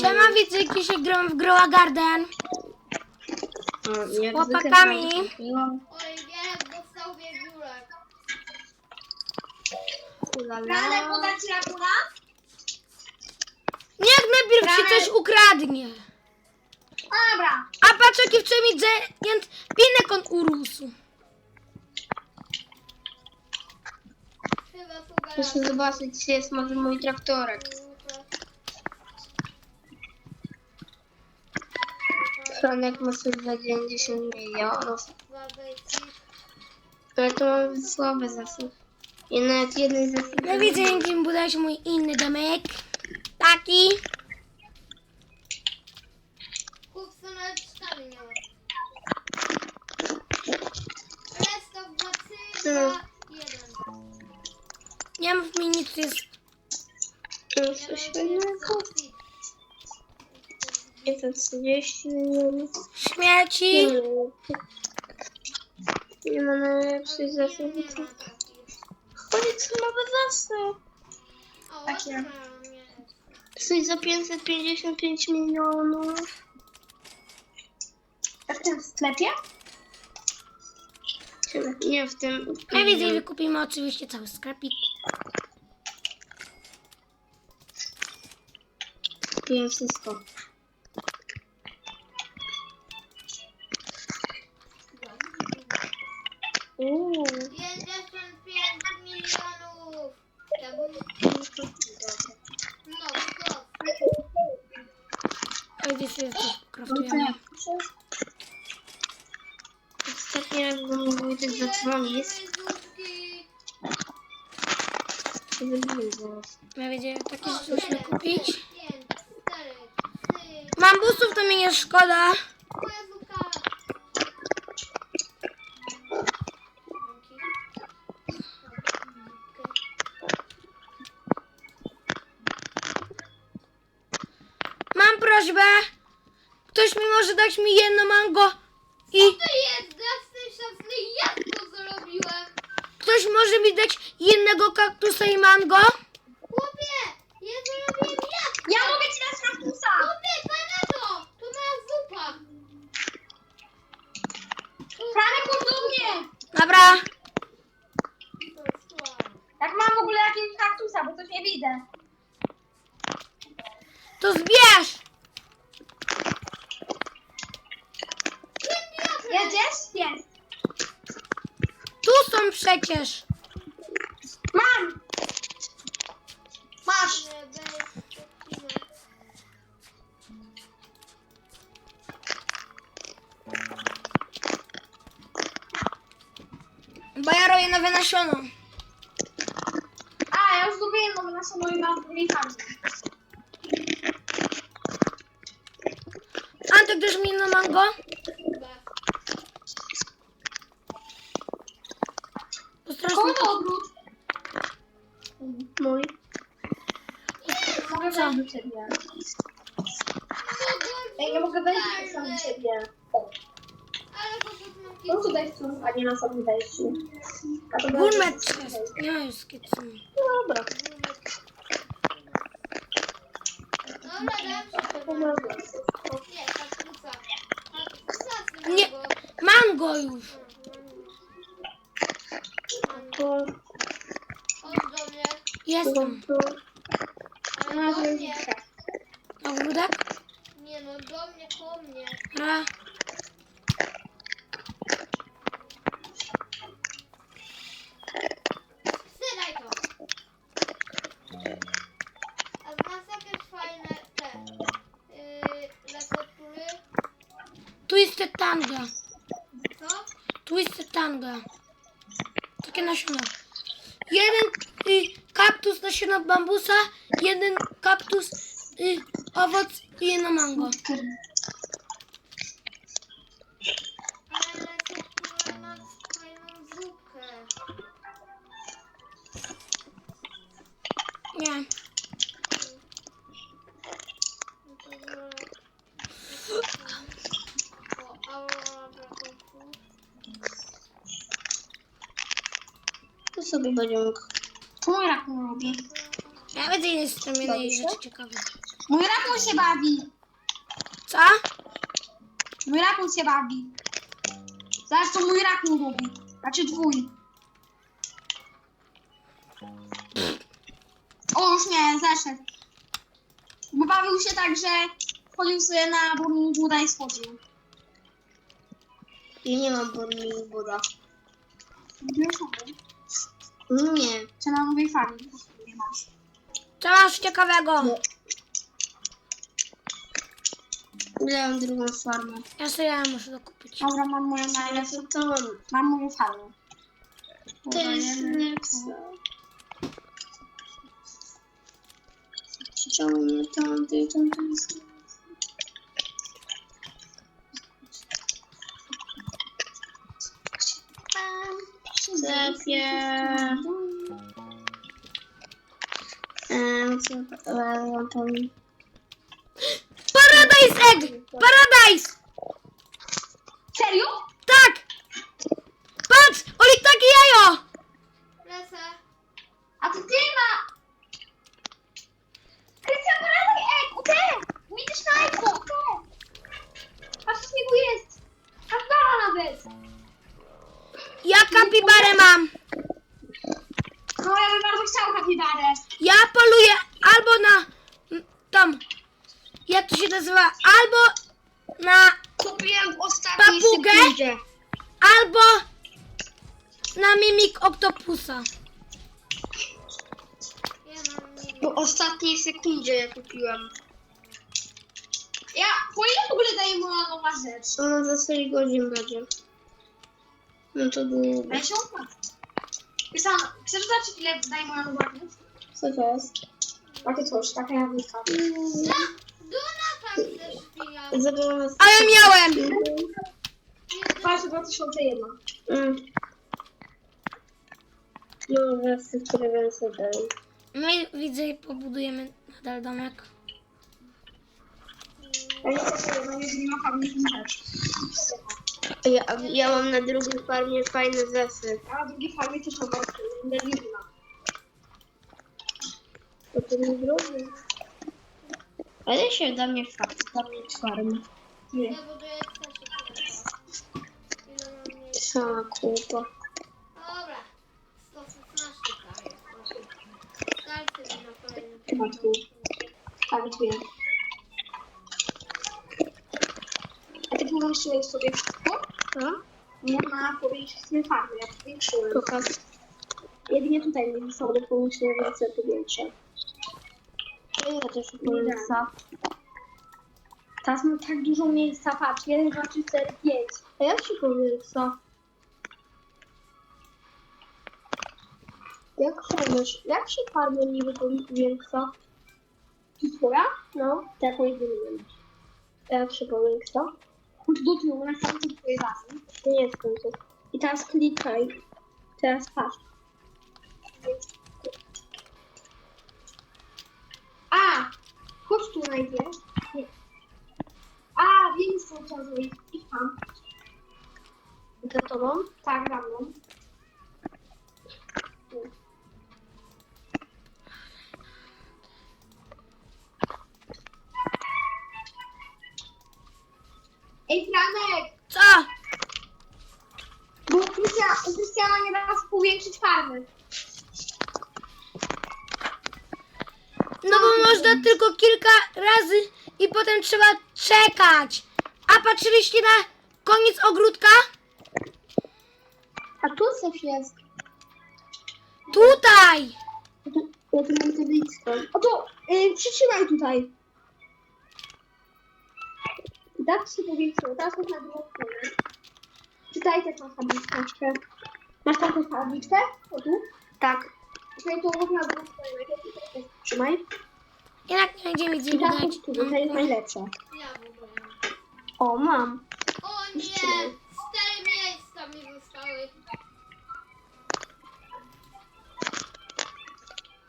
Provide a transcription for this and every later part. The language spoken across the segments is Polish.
Siema, widzę, dzisiaj gram w Groa Garden. O, nie, chłopakami. zwykle trafiłam. Oj, wiem, dostał wiewiórek. Radę podać Rakuna? Niech najpierw się coś ukradnie. Dobra. A patrz, jaki wczoraj mi giant pinek on urósł. Chyba Muszę zobaczyć, czy jest może mój traktorek. Franek ma sobie za 90 milionów. Ale to mam słabe zasób. I nawet jeden zasób. No widzę, jakim się mój inny domek. Taki. Kupca nawet sztaby nie ma. Jeden. Nie mam w mini, to jest... To jest coś fajnego. 530 milionów. Śmieci. Nie ma najlepszych zasobów. Chodź, co nowe zasób. Otrzymałem, nie. Coś za 555 milionów. A w tym sklepie? Nie w tym. Ja widzę, że kupimy oczywiście cały sklepik. Kupiłem wszystko. Się wybiję. Ja widzę, takie rzeczy musimy kupić. 5, 4, 3, Mam busów, to mi nie szkoda. Mam prośbę. Ktoś mi może dać mi jedno mango i To jest jasny, szasny, jak to zrobiłem? Ktoś może mi dać jednego kaktusa i mango? Chłopie, ja zrobiłem jak? Ja mogę ci dać Rakusa! Chłopie, pana to! To moja zupa. Franek, do mnie! Dobra. Jak mam w ogóle jakiegoś kaktusa, bo coś nie widzę. To zbierz. Jedziesz? Jest. Tu są przecież. Mam! Masz! Bo ja robię nowe nasiono. A, ja już zdobyłem nowe nasze moje mam w drugiej farmie. Antek, dasz mi jedno mango? Chyba. To strasznie. Kogo to odwrót? Mój. Mogę wejść do ciebie. Ej, nie mogę wejść sam do ciebie. Ale po prostu mam No tutaj chcą, a nie na samym wejściu. A to jest. Skicu. Dobra. Dobra, dałem się. Nie. Kaktusa, Nie. Mango już. To, Chodź do mnie. Jestem. to, Ale do mnie. Ogródek? Nie no, do mnie, po mnie. Ra. Wsydaj to. A znasz jakieś fajne te... Yy, receptury? Twisted tanga. Co? Twisted tanga. Nasiona. Jeden y, kaktus nasiona bambusa, jeden kaktus y, owoc i jedno mango. Sobie będzie mógł. Co mój rakun robi? Ja widzę, jest tam jednej rzeczy ciekawej. Mój rakun się bawi. Co? Mój rakun się bawi. Zaraz co mój rakun robi. Znaczy twój. O, już nie, zeszedł. Bo bawił się tak, że wchodził sobie na burbuda i schodził. Ja nie mam Borning Buda. Mówiłem sobie. Nie. Czy na nowej? Po prostu nie masz. Co masz ciekawego? Miałam drugą farmę. Ja sobie ja muszę to kupić. Dobra, mam moją Ale najlepszą. to to mam. Moją farmę. To jest lepsze. Ciągnie tamty, tamty jest Zepie. Ehm, co ja tam... Paradise Egg! Paradise! Nazywa? Albo na Kupiłem w ostatniej Papugę? sekundzie. albo na mimik oktopusa. Po ostatniej sekundzie ja kupiłem. Ja, po ile w ogóle daje moja nowa rzecz? Ona za 4 godzin będzie. No to długo. Ja się. Krystian, chcesz zobaczyć ile daje moja nowa rzecz? Co to jest? Takie coś, taka jabłka. Duna tam też pieniądze. Zabrałam A ja miałem. Patrz, 2001. Mm. No, wersy, które więcej dają. My widzę pobudujemy nadal domek. Ja nie rzecz. Ja, ja mam na drugiej farmie fajne zesy. A na drugiej farmie też mam bardzo. To ten drugi. Ale się da mnie fakt, da mnie farmy. Nie. Ja buduję kupa. Dobra. 116 daje. Starczy mi na kolejny Chyba tu. Tak, dwie. A ty powiększyłeś sobie wszystko? Co? Nie ma powiększyć farmy, ja powiększyłem. Pokaż. Jedynie tutaj między sobą powiększyłem więcej powiększę. Ja też Nie da. Teraz mam tak dużo miejsca, patrz, 1, 2, 3, 4, 5. A jak się powiększa? Jak farmisz? Jak się farmę niby powiększa? Tu twoja? No, Tak, moje wymieniam. jak się powiększa? Chodź do tyłu, na samym tyłu twojej bazy. Nie skończę. I teraz klikaj. Teraz patrz. Chodź tu najpierw. Nie. A, wiem co trzeba zrobić. Idź tam. Za tobą? Tak, za mną. Tu. Ej, Franek! Co? Bo Krystiana nie da się powiększyć farmy. No bo można tylko kilka razy i potem trzeba czekać. A patrzyliście na koniec ogródka? A tu coś jest. Tutaj! Ja tu mam tabliczkę. O to y, przytrzymaj tutaj. Tak się powiększyło. Teraz chodź na drugą stronę. Czytaj też masz tabliczkę. Masz tam też tabliczkę? O tu? Tak. Tutaj to chodź na drugą stronę. Najpierw tutaj też Trzymaj. Jednak nie będziemy gdzie I chodź tu, bo to jest najlepsze. Ja buduję. O, mam. O nie! Cztery miejsca mi zostały.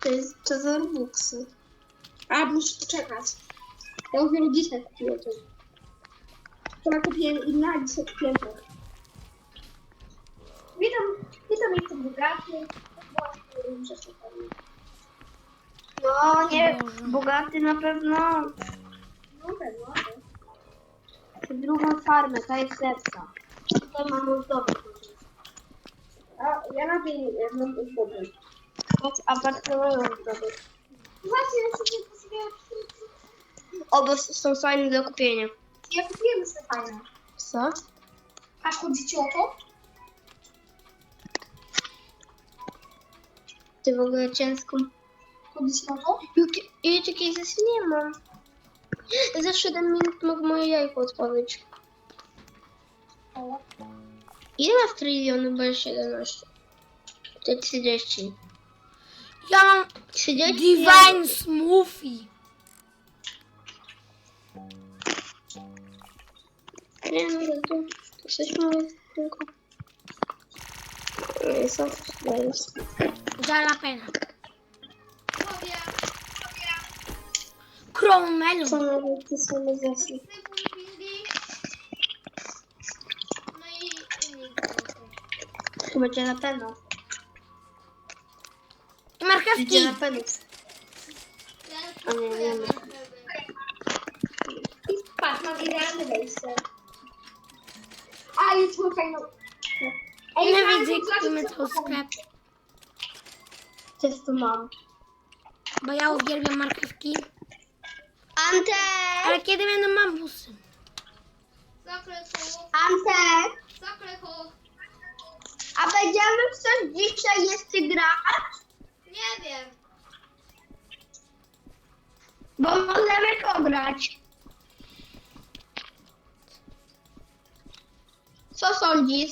To jest to za Robuxy. A, musisz poczekać. Ja dopiero dzisiaj kupiłem to. Wczoraj kupiłem inne, a dzisiaj kupiłem to. Witam, witam, jestem bogaty. Właśnie rzeczy pewnie. No nie, bogaty na pewno. No. Chcę drugą farmę, ta jest lepsza. Tutaj mam już dobrze. A ja na tej jedną uzbudę. Apartament dobry. Właśnie, ja sobie sobie... Oba są fajne do kupienia. Ja kupiłem już te fajne. Co? A chodzi ci o to? Ty w ogóle ciężko. Chodzi ci o to? Ja takiej sesji nie mam. Za 7 minut mogę moje jajko odpowiedzieć. O. Ile masz trylionów, bo jest 17? To 30. Ja mam 30? Divine Smoothie. Nie, no to, to coś małe tylko. Nie, co to jest? Pewno. I marchewki. Będzie na pewno. Ja A nie, nie ma. I patrz, mam idealne wejście. A, jest mój fajną... Ej, Nie fajną widzę, flaszkę kupimy z to soką. sklep. Coś tu mam. Bo ja uwielbiam marchewki. Antek! Ale kiedy będą mamusy? Zakresu. Antek! Zakresu. A będziemy w coś dzisiaj jeszcze grać? Nie wiem. Bo możemy pograć. Co sądzisz?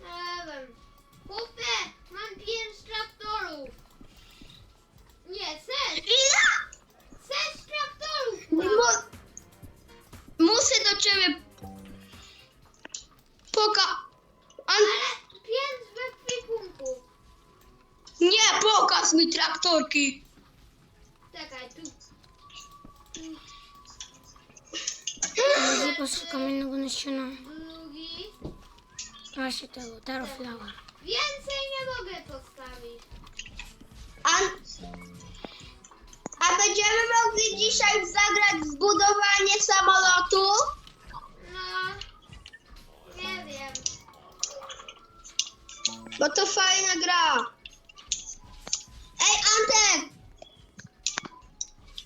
Nie wiem. Chłopie, mam pięć traktorów. Nie. Ile? Traktorów Mu- mam. muszę do ciebie poka... An... Ale pięć we ekwipunku. Nie, pokaż mi traktorki. Czekaj, tu. Gdzie poszukam innego nasiona? Drugi. Właśnie tego, Terraflower. Więcej nie mogę postawić. An... Będziemy mogli dzisiaj zagrać w budowanie samolotu? No. Nie wiem. Bo to fajna gra. Ej, Antek!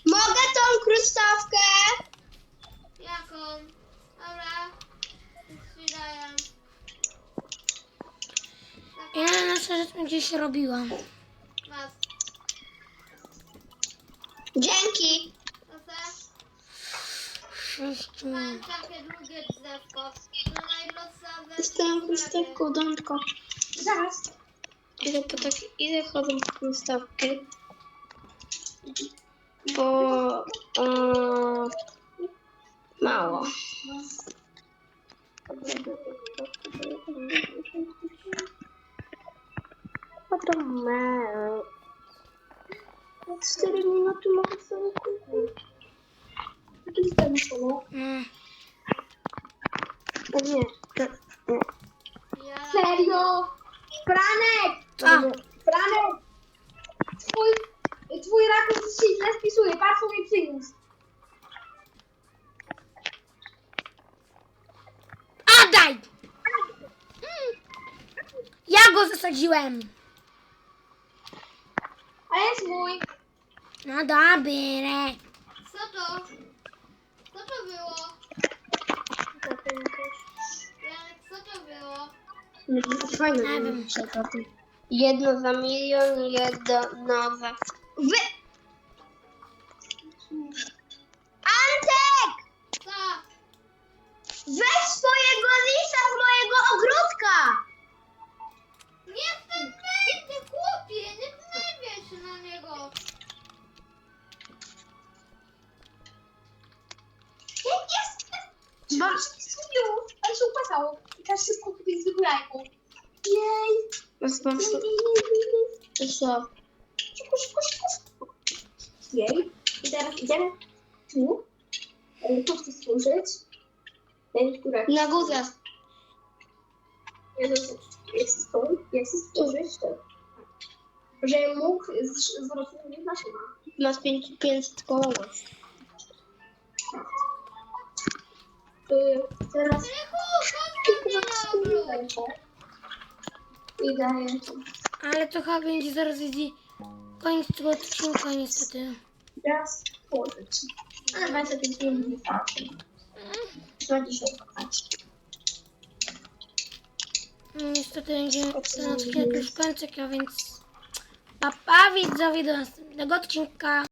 Mogę tą krystawkę? Jaką? Dobra. Daję. Ja nasze rzeczy gdzieś robiłam. Masz. Dzięki. Mam takie drugie drzewko. No najprostsze Dostałam krystawkę, dączko. Zaraz. Idę po tak, idę chodzę po krystawkę. Bo... e, mało. Dobra, mało. 4 minuty mogę sobie kupić. Jaki jest ten solo? No. O nie, nie. Serio? Franek! Co? Franek! Twój, twój rakurs się źle spisuje. Patrz, mi przyniósł. Oddaj! Ja go zasadziłem. A jest mój. No dobre. Co to? Co to było? Janek, co to było? Fajne. Nie wiem. Jedno za milion, jedno nowe. Wy... Się strzeliło, ale się upasało. I teraz szybko kupić zwykłe jajko. Jej! To co? Szybko, szybko, szybko, teraz idziemy tu. E, Tu chcę stworzyć. Ten, która Na górze. jest, jest stąd. Ja chcę stworzyć to. że mógł z- zrozumieć nasiona. Masz 500 koło. Teraz i daję to. Ale to chyba będzie zaraz widzi koniec tego odcinka niestety. Teraz położyć. Ale 25 minut wystarczy. Trzeba dzisiaj. No, Niestety będzie ten odcinek już kończyk, a więc papa widzowie do następnego odcinka.